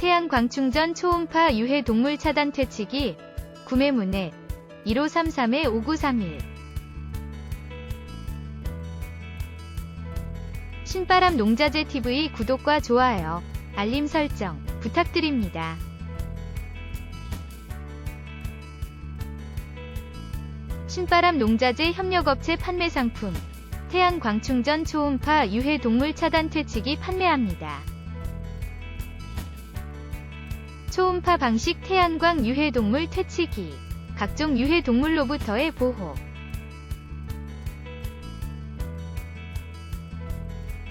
태양 광충전 초음파 유해 동물 차단 퇴치기 구매 문의 1533-5931 신바람 농자재 TV 구독과 좋아요, 알림 설정 부탁드립니다. 신바람 농자재 협력업체 판매 상품 태양 광충전 초음파 유해 동물 차단 퇴치기 판매합니다. 초음파 방식 태양광 유해 동물 퇴치기. 각종 유해 동물로부터의 보호.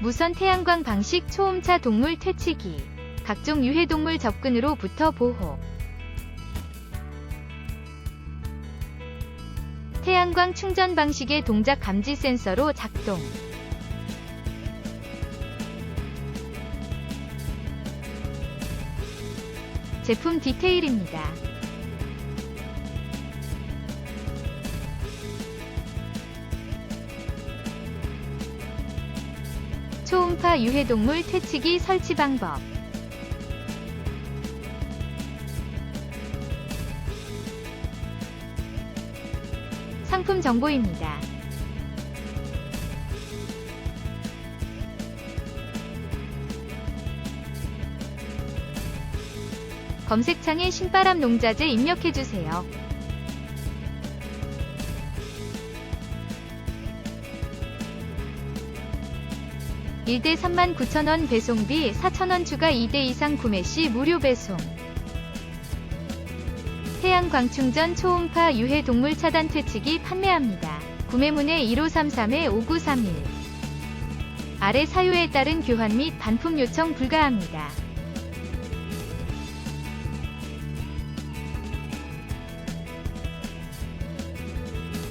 무선 태양광 방식 초음차 동물 퇴치기. 각종 유해 동물 접근으로부터 보호. 태양광 충전 방식의 동작 감지 센서로 작동. 제품 디테일입니다. 초음파 유해동물 퇴치기 설치 방법. 상품 정보입니다. 검색창에 신바람 농자재 입력해주세요. 일대 39,000원 배송비 4,000원 추가 2대 이상 구매 시 무료 배송. 태양광충전 초음파 유해 동물 차단 퇴치기 판매합니다. 구매문의 1533-5931 아래 사유에 따른 교환 및 반품 요청 불가합니다.